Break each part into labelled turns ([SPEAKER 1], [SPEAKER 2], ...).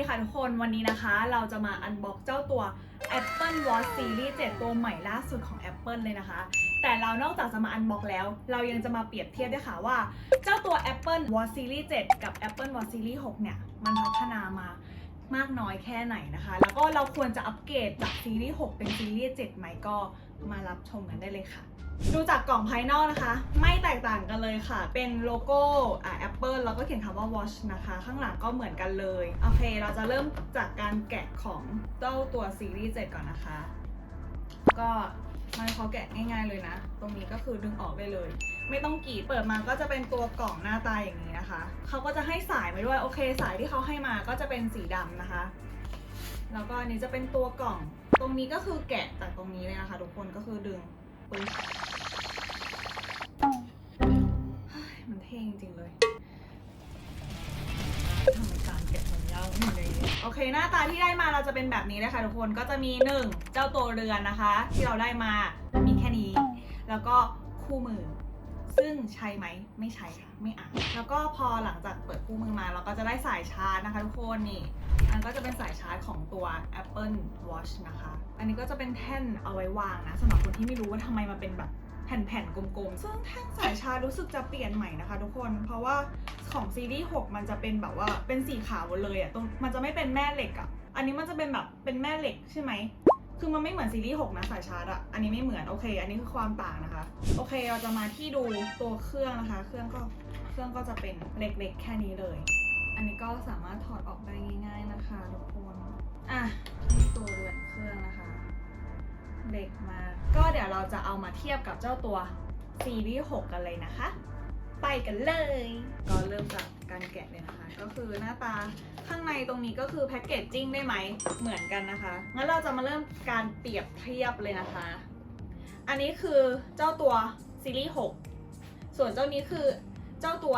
[SPEAKER 1] ดีค่ะทุกคนวันนี้นะคะ เราจะมาอันบ็อกเจ้าตัว Apple Watch Series 7 ตัวใหม่ล่าสุดของ Apple เลยนะคะ แต่เรานอกจากจะมาอันบ็อกแล้ว เรายังจะมาเปรียบเทียบด้วยค่ะว่า เจ้าตัว Apple Watch Series 7 กับ Apple Watch Series 6 เนี่ย มันพัฒนามามากน้อยแค่ไหนนะคะ แล้วก็เราควรจะอัปเกรดจากซีรีส์ 6 เป็นซีรีส์ 7 ไหมก็มารับชมกันได้เลยค่ะ ดูจากกล่องภายนอกนะคะ ไม่แตกต่างกันเลยค่ะ เป็นโลโก้อ่า Apple แล้วก็เขียนคำว่า Watch นะคะ ข้างหลังก็เหมือนกันเลย โอเค เราจะเริ่มจากการแกะของเจ้าตัวซีรีส์7ก่อนนะคะ ก็มันเขาแกะง่ายๆเลยนะ ตรงนี้ก็คือดึงออกได้เลย ไม่ต้องกรีดเปิดมาก็จะเป็นตัวกล่องหน้าตาอย่างนี้นะคะ เขาก็จะให้สายมาด้วย โอเค สายที่เขาให้มาก็จะเป็นสีดำนะคะ แล้วก็อันนี้จะเป็นตัวกล่อง ตรงนี้ก็คือแกะจากตรงนี้เลยนะคะ ทุกคนก็คือดึงปึ๊บ เท่จริงเลยทำไมการแกะมันยากอย่างนี้โอเคหน้าตาที่ได้มาเราจะเป็นแบบนี้เลยค่ะทุกคนก็จะมีหนึ่งเจ้าตัวเรือนนะคะ ที่เราได้มามีแค่นี้ แล้วก็คู่มือ ซึ่งใช่ไหมไม่ใช่ค่ะไม่อ่านแล้วก็พอหลังจากเปิดคู่มือมา เราก็จะได้สายชาร์จนะคะทุกคนนี่อันก็จะเป็นสายชาร์จของตัว Apple Watch นะคะ อันนี้ก็จะเป็นแท่นเอาไว้วางนะสำหรับคนที่ไม่รู้ว่าทำไมมันเป็นแบบ แผ่นๆกลมๆ ซึ่งแท่นสายชาร์จรู้สึกจะเปลี่ยนใหม่นะคะทุกคน เพราะว่าของซีรีส์6มันจะเป็นแบบว่าเป็นสีขาวหมดเลยอะตรงมันจะไม่เป็นแม่เหล็กอะอันนี้มันจะเป็นแบบเป็นแม่เหล็กใช่ไหมคือมันไม่เหมือนซีรีส์6นะสายชาร์จอะอันนี้ไม่เหมือนโอเค อันนี้คือความต่างนะคะ โอเคเราจะมาที่ดูตัวเครื่องนะคะ เครื่องก็เครื่องก็จะเป็นเล็กๆ แค่นี้เลย อันนี้ก็สามารถถอดออกได้ง่าย ๆนะคะทุกคน อะนี่ตัวเรือนเครื่องนะคะ เล็กมาก ก็เดี๋ยวเราจะเอามาเทียบกับเจ้าตัวซีรีส์6กันเลยนะคะ ไปกันเลย ก็เริ่มจากการแกะเลยนะคะ ก็คือหน้าตาข้างในตรงนี้ก็คือแพ็กเกจจิ้งได้ไหมเหมือนกันนะคะ งั้นเราจะมาเริ่มการเปรียบเทียบเลยนะคะ อันนี้คือเจ้าตัวซีรีส์6ส่วนเจ้านี้คือเจ้าตัว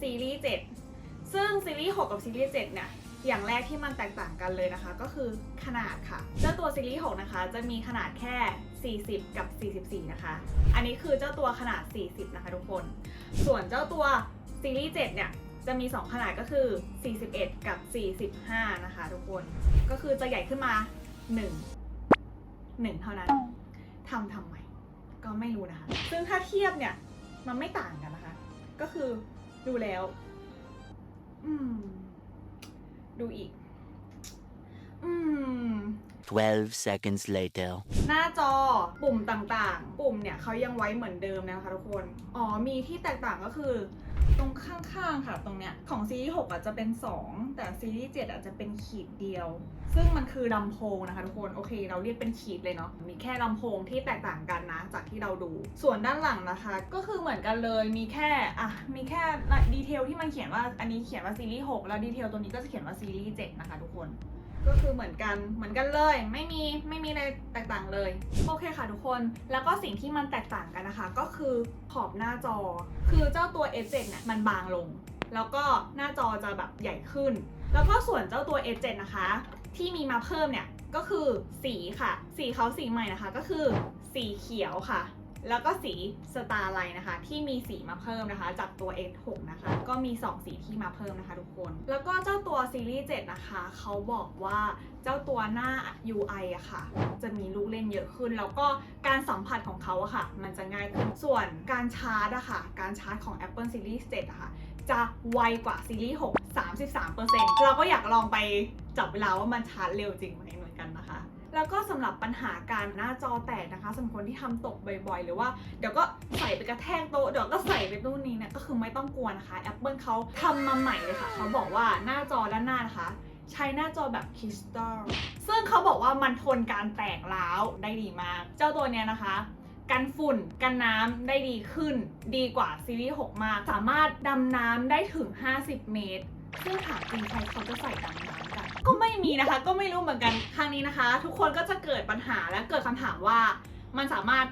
[SPEAKER 1] ซีรีส์7ซึ่งซีรีส์6กับซีรีส์7เนี่ย อย่างแรกที่มันแตกต่างกันเลยนะคะ ก็คือขนาดค่ะ เจ้าตัวซีรีส์6นะคะ จะมีขนาดแค่ 40 กับ 44 นะคะ อันนี้คือเจ้าตัวขนาด 40 นะคะทุกคน ส่วนเจ้าตัวซีรีส์7เนี่ยจะมี 2 ขนาดก็คือ 41 กับ 45 นะคะทุกคน ก็คือจะใหญ่ขึ้นมา 1 1 เท่านั้นทำทำไมก็ไม่รู้นะคะ ซึ่งถ้าเทียบเนี่ยมันไม่ต่างกันนะคะ ก็คือดูแล้ว อืม ดูอีก อืม
[SPEAKER 2] 12 seconds later.
[SPEAKER 1] หน้าจอปุ่มต่างๆ ปุ่มเนี่ยเขายังไว้เหมือนเดิมนะคะทุกคน อ๋อ มีที่แตกต่างก็คือ ตรงข้างๆค่ะตรงเนี้ย ของซีรีส์6อะจะเป็น 2 แต่ซีรีส์7อะจะเป็นขีดเดียว ซึ่งมันคือลำโพงนะคะทุกคน โอเค เราเรียกเป็นขีดเลยเนาะ มีแค่ลำโพงที่แตกต่างกันนะ จากที่เราดู ส่วนด้านหลังนะคะ ก็คือเหมือนกันเลย มีแค่ อะ มีแค่ดีเทลที่มันเขียนว่า อันนี้เขียนว่าซีรีส์6แล้วดีเทลตัวนี้ก็จะเขียนว่าซีรีส์7นะคะทุกคน ก็คือเหมือนกันเหมือนกันเลย ไม่มีไม่มีอะไรแตกต่างเลยโอเคค่ะทุกคนแล้วก็สิ่งที่มันแตกต่างกันนะคะ ก็คือขอบหน้าจอ คือเจ้าตัว S7 เนี่ยมันบางลง แล้วก็หน้าจอจะแบบใหญ่ขึ้น แล้วก็ส่วนเจ้าตัว S7 นะคะ ที่มีมาเพิ่มเนี่ยก็คือสีค่ะ สีเขาสีใหม่นะคะ ก็คือสีเขียวค่ะ แล้วก็สีสตาร์ไลน์นะคะ ที่มีสีมาเพิ่มนะคะ จากตัว S6 นะคะ ก็มี 2 สีที่มาเพิ่มนะคะทุกคน แล้วก็เจ้าตัวซีรีส์7นะคะ เขาบอกว่าเจ้าตัวหน้า UI อะค่ะ จะมีลูกเล่นเยอะขึ้น แล้วก็การสัมผัสของเขาอะค่ะ มันจะง่ายขึ้น ส่วนการชาร์จอะค่ะ การชาร์จของ Apple Series 7อะค่ะ จะไวกว่าซีรีส์6 33%เราก็อยากลองไปจับเวลาว่ามันชาร์จเร็วจริงไหม แล้วก็สำหรับปัญหาการหน้าจอแตกนะคะสำหรับคนที่ทำตกบ่อยๆ หรือว่าเดี๋ยวก็ใส่ไปกระแทกโต๊ะเดี๋ยวก็ใส่ไปตู้นนี้เนี่ยก็คือไม่ต้องกลัวนะคะ Apple เขาทำมาใหม่เลยค่ะเขาบอกว่าหน้าจอด้านหน้านะคะใช้หน้าจอแบบคริสตัลซึ่งเขาบอกว่ามันทนการแตกร้าวได้ดีมาก เจ้าตัวเนี้ยนะคะกันฝุ่นกันน้ำได้ดีขึ้น ดีกว่าซีรีส์ 6 มาก สามารถดำน้ำได้ถึง 50 เมตร ซึ่งถามจริงใครเขาจะใส่ดำน้ำกัน ก็ไม่มีนะคะ ก็ไม่รู้เหมือนกันครั้งนี้นะคะ ทุกคนก็จะเกิดปัญหาและเกิดคำถามว่ามันสามารถ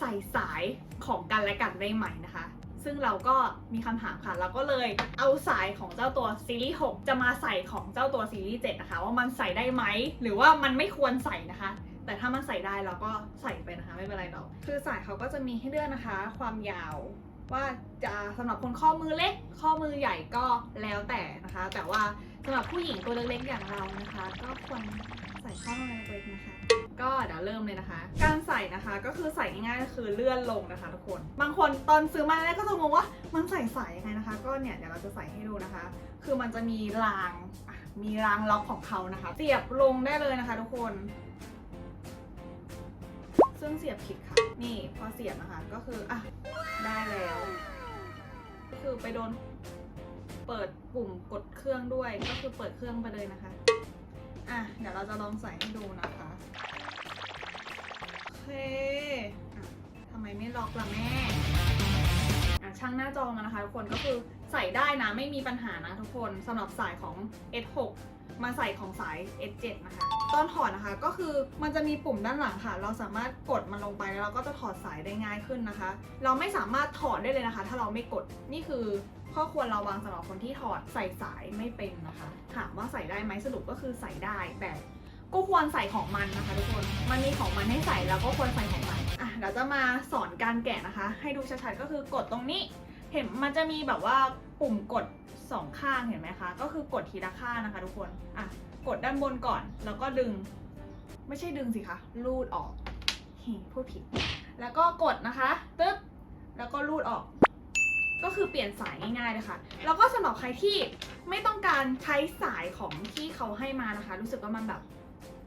[SPEAKER 1] ใส่สายของกันและกันได้ไหมนะคะ ซึ่งเราก็มีคำถามค่ะ เราก็เลยเอาสายของเจ้าตัวซีรีส์ 6 จะมาใส่ของเจ้าตัวซีรีส์ 7 นะคะ ว่ามันใส่ได้ไหม หรือว่ามันไม่ควรใส่นะคะ แต่ถ้ามันใส่ได้เราก็ใส่ไปนะคะ ไม่เป็นไรหรอก คือสายเขาก็จะมีให้เลือกนะคะ ความยาวว่าจะสำหรับคนข้อมือเล็ก ข้อมือใหญ่ก็แล้วแต่นะคะ แต่ว่า สำหรับผู้หญิงตัวเล็กๆอย่างเรานะคะ ก็ควรใส่ข้อมือเล็กๆนะคะ ก็เดี๋ยวเริ่มเลยนะคะ การใส่นะคะก็คือใส่ง่ายๆก็คือเลื่อนลงนะคะทุกคน บางคนตอนซื้อมาแรกก็จะงงว่ามันใส่ใสายยังไงนะคะ ก็เนี่ยเดี๋ยวเราจะใส่ให้ดูนะคะ คือมันจะมีรางมีรางล็อกของเขานะคะเสียบลงได้เลยนะคะ ทุกคนซึ่งเสียบผิดค่ะ นี่พอเสียบนะคะก็คืออะได้แล้ว คือไปโดน เปิดปุ่มกดเครื่องด้วย ก็คือเปิดเครื่องไปเลยนะคะ อะ เดี๋ยวเราจะลองใส่ให้ดูนะคะ โอเคอะทำไมไม่ล็อกล่ะแม่ อะช่างหน้าจอมานะคะทุกคน ก็คือใส่ได้นะ ไม่มีปัญหานะทุกคนสำหรับสายของ S6 มาใส่ของสาย S7 นะคะ ตอนถอดนะคะก็คือมันจะมีปุ่มด้านหลังค่ะ เราสามารถกดมันลงไปแล้วเราก็จะถอดสายได้ง่ายขึ้นนะคะ เราไม่สามารถถอดได้เลยนะคะ ถ้าเราไม่กดนี่คือข้อควรระวังสำหรับคนที่ถอดใส่สายไม่เป็นนะคะ ถามว่าใส่ได้ไหมสรุปก็คือใส่ได้แต่ก็ควรใส่ของมันนะคะทุกคน มันมีของมันให้ใส่แล้วก็ควรใส่ของมัน อะเดี๋ยวจะมาสอนการแกะนะคะ ให้ดูชัดๆก็คือกดตรงนี้ เห็นมันจะมีแบบว่าปุ่มกด สองข้างเห็นไหมคะ ก็คือกดทีละข้างนะคะทุกคน อะ กดด้านบนก่อน แล้วก็ดึง ไม่ใช่ดึงสิคะรูดออกเฮ้พูดผิด แล้วก็กดนะคะตึ๊บ แล้วก็รูดออก ก็คือเปลี่ยนสายง่ายๆเลยค่ะ แล้วก็สำหรับใครที่ไม่ต้องการใช้สายของที่เขาให้มานะคะ รู้สึกว่ามันแบบ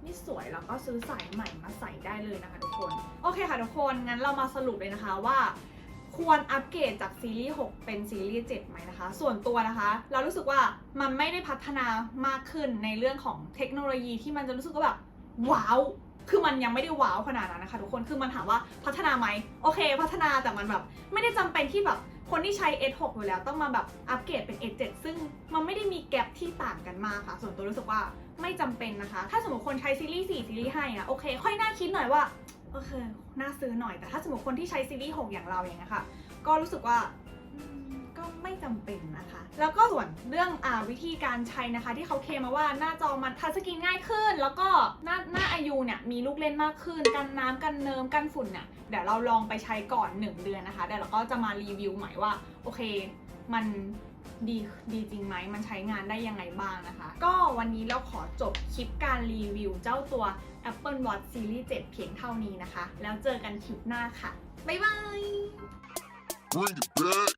[SPEAKER 1] ไม่สวยแล้วก็ซื้อสายใหม่มาใส่ได้เลยนะคะทุกคน โอเคค่ะทุกคน งั้นเรามาสรุปเลยนะคะว่า ควรอัปเกรดจากซีรีส์ 6 เป็นซีรีส์ 7 ไหมนะคะ ส่วนตัวนะคะ เรารู้สึกว่ามันไม่ได้พัฒนามากขึ้นในเรื่องของเทคโนโลยีที่มันจะรู้สึกว่าแบบว้าว คือมันยังไม่ได้ว้าวขนาดนั้นนะคะ ทุกคน คือมันถามว่าพัฒนาไหมโอเค พัฒนาแต่มันแบบ ไม่ได้จำเป็นที่แบบคนที่ใช้ S6 อยู่แล้วต้องมาแบบอัปเกรดเป็น S7 ซึ่งมันไม่ได้มีแกลบที่ต่างกันมากค่ะ ส่วนตัวรู้สึกว่าไม่จำเป็นนะคะ ถ้าสมมติคนใช้ซีรีส์4ซีรีส์5อะโอเค ค่อยน่าคิดหน่อยว่า โอเค น่าซื้อหน่อย แต่ถ้าสมมติคนที่ใช้ซีรีส์ 6 อย่างเราอย่างเงี้ยค่ะ ก็รู้สึกว่าก็ไม่จำเป็นนะคะ แล้วก็ส่วนเรื่องอวิธีการใช้นะคะ ที่เขาเคมาว่าหน้าจอมันทัชสกรีนง่ายขึ้น แล้วก็หน้าหน้าอายุเนี่ยมีลูกเล่นมากขึ้น กันน้ำกันเนิมกันฝุ่นเนี่ยเดี๋ยวเราลองไปใช้ก่อน 1 เดือนนะคะเดี๋ยวเราก็จะมารีวิวใหม่ว่า โอเค มัน ดีดีจริงไหมมันใช้งานได้ยังไงบ้างนะคะ ก็วันนี้เราขอจบคลิปการรีวิวเจ้าตัว Apple Watch Series 7 เพียงเท่านี้นะคะ แล้วเจอกันคลิปหน้าค่ะ บ๊ายบาย
[SPEAKER 3] Bring it back.